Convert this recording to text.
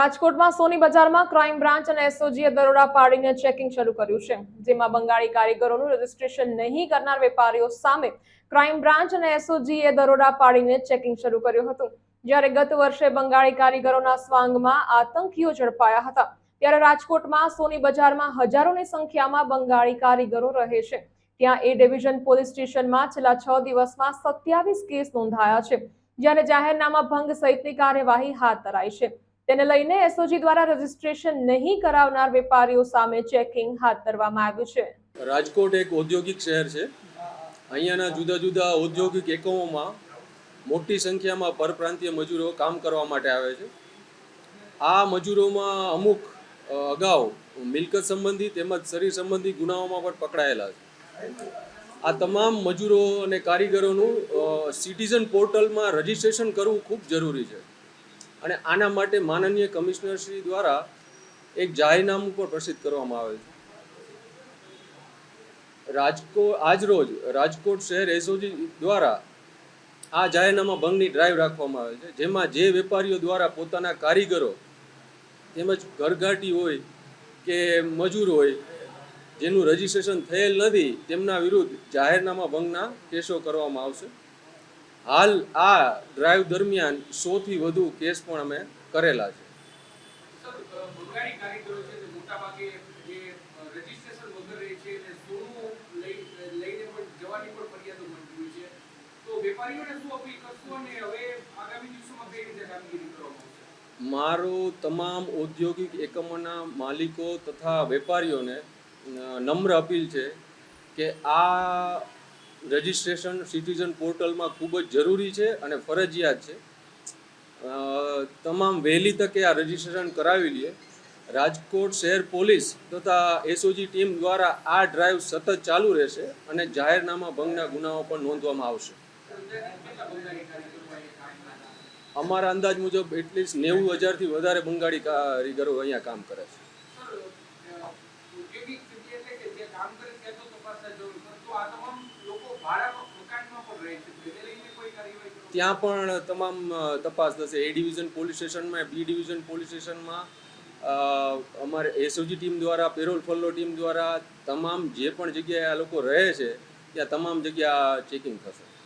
રાજકોટમાં સોની બજારમાં crime branch અને એસઓજીએ દરોડા પાડીને ચેકિંગ શરૂ કર્યું છે. જેમાં બંગાળી કારીગરોનું રજીસ્ટ્રેશન નહીં કરનાર વેપારીઓ સામે ક્રાઇમ બ્રાન્ચ અને એસઓજીએ દરોડા પાડીને ચેકિંગ શરૂ કર્યું હતું. જ્યારે ગત વર્ષે બંગાળી કારીગરોના સ્વાંગમાં આતંકીઓ ઝડપાયા હતા. ત્યારે રાજકોટમાં સોની બજારમાં હજારોની સંખ્યામાં બંગાળી કારીગરો રહે છે. ત્યાં એ ડિવિઝન પોલીસ સ્ટેશનમાં છેલ્લા છ દિવસમાં સત્યાવીસ કેસ નોંધાયા છે. જ્યારે જાહેરનામા ભંગ સહિતની કાર્યવાહી હાથ ધરાઈ છે. તેને લઈને એસઓજી દ્વારા રજીસ્ટ્રેશન નહીં કરાવનાર વેપારીઓ સામે ચેકિંગ હાથ ધરવામાં આવ્યું છે. રાજકોટ એક ઔદ્યોગિક શહેર છે. અહીંયાના જુદા જુદા ઔદ્યોગિક એકમોમાં મોટી સંખ્યામાં પરપ્રાંતીય મજૂરો કામ કરવા માટે આવે છે. આ મજૂરોમાં અમુક અગાઉ મિલકત સંબંધી તેમજ શરીર સંબંધી ગુનાઓમાં પણ પકડાયેલા છે. આ તમામ મજૂરો અને કારીગરોનું સિટીઝન પોર્ટલમાં રજીસ્ટ્રેશન કરવું ખૂબ જરૂરી છે. અને આના માટે માનનીય કમિશનર શ્રી દ્વારા એક જાહેરનામું પણ પ્રસિદ્ધ કરવામાં આવે છે. રાજકોટ આજરોજ રાજકોટ શહેર એસઓજી દ્વારા આ જાહેરનામા ભંગની ડ્રાઈવ રાખવામાં આવે છે. જેમાં જે વેપારીઓ દ્વારા પોતાના કારીગરો તેમજ ઘરઘાટી હોય કે મજૂર હોય જેનું રજીસ્ટ્રેશન થયેલ નથી, તેમના વિરુદ્ધ જાહેરનામા ભંગના કેસો કરવામાં આવશે. હાલ આ ડ્રાઈવ દરમિયાન સોથી વધુ કેસ પણ અમે કરેલા છે. મારું તમામ ઔદ્યોગિક એકમોના માલિકો તથા વેપારીઓને નમ્ર અપીલ છે કે આ રજિસ્ટ્રેશન સિટીઝન પોર્ટલમાં ખૂબ જ જરૂરી છે અને ફરજિયાત છે. તમામ વહેલી તકે આ રજિસ્ટ્રેશન કરાવી લઈએ રાજકોટ શહેર પોલીસ તથા એસઓજી ટીમ દ્વારા આ ડ્રાઈવ સતત ચાલુ રહેશે અને જાહેરનામા ભંગના ગુનાઓ પણ નોંધવામાં આવશે? અમારા અંદાજ મુજબ એટલીસ્ટ નેવું હજારથી વધારે બંગાળી કારીગરો અહીંયા કામ કરે છે સર અ, ઔદ્યોગિક જગ્યા એટલે કે જે કામ કરે ત્યાં તો તપાસના જરૂર છે તો આ તમામ લોકો ભાડા મકાનમાં પણ રહે છે તો એને લઈને કોઈ કાર્યવાહી કરવામાં ત્યાં પણ તમામ તપાસ થશે. એ ડિવિઝન પોલીસ સ્ટેશનમાં બી ડિવિઝન પોલીસ સ્ટેશનમાં અમારે એસઓજી ટીમ દ્વારા પેરોલ ફલ્લો ટીમ દ્વારા તમામ જે પણ જગ્યાએ આ લોકો રહે છે, ત્યાં તમામ જગ્યા ચેકિંગ થશે.